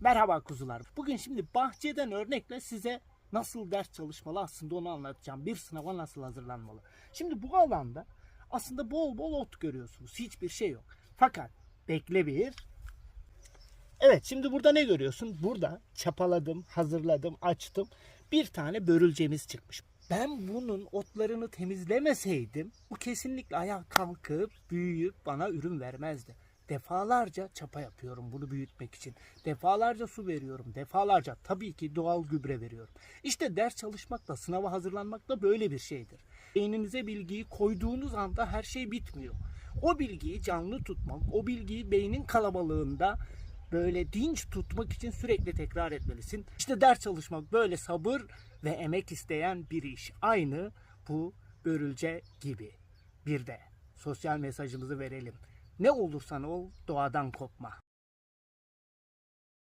Merhaba kuzular. Bugün şimdi bahçeden örnekle size nasıl ders çalışmalı aslında onu anlatacağım. Bir sınava nasıl hazırlanmalı. Şimdi bu alanda aslında bol bol ot görüyorsunuz. Hiçbir şey yok. Fakat bekle bir. Evet şimdi burada ne görüyorsun? Burada çapaladım, hazırladım, açtım. Bir tane börülcemiz çıkmış. Ben bunun otlarını temizlemeseydim bu kesinlikle ayağa kalkıp büyüyüp bana ürün vermezdi. Defalarca çapa yapıyorum bunu büyütmek için. Defalarca su veriyorum. Defalarca tabii ki doğal gübre veriyorum. İşte ders çalışmak da sınava hazırlanmak da böyle bir şeydir. Beyninize bilgiyi koyduğunuz anda her şey bitmiyor. O bilgiyi canlı tutmak, o bilgiyi beynin kalabalığında böyle dinç tutmak için sürekli tekrar etmelisin. İşte ders çalışmak böyle sabır ve emek isteyen bir iş. Aynı bu börülce gibi. Bir de sosyal mesajımızı verelim. Ne olursan ol doğadan kopma.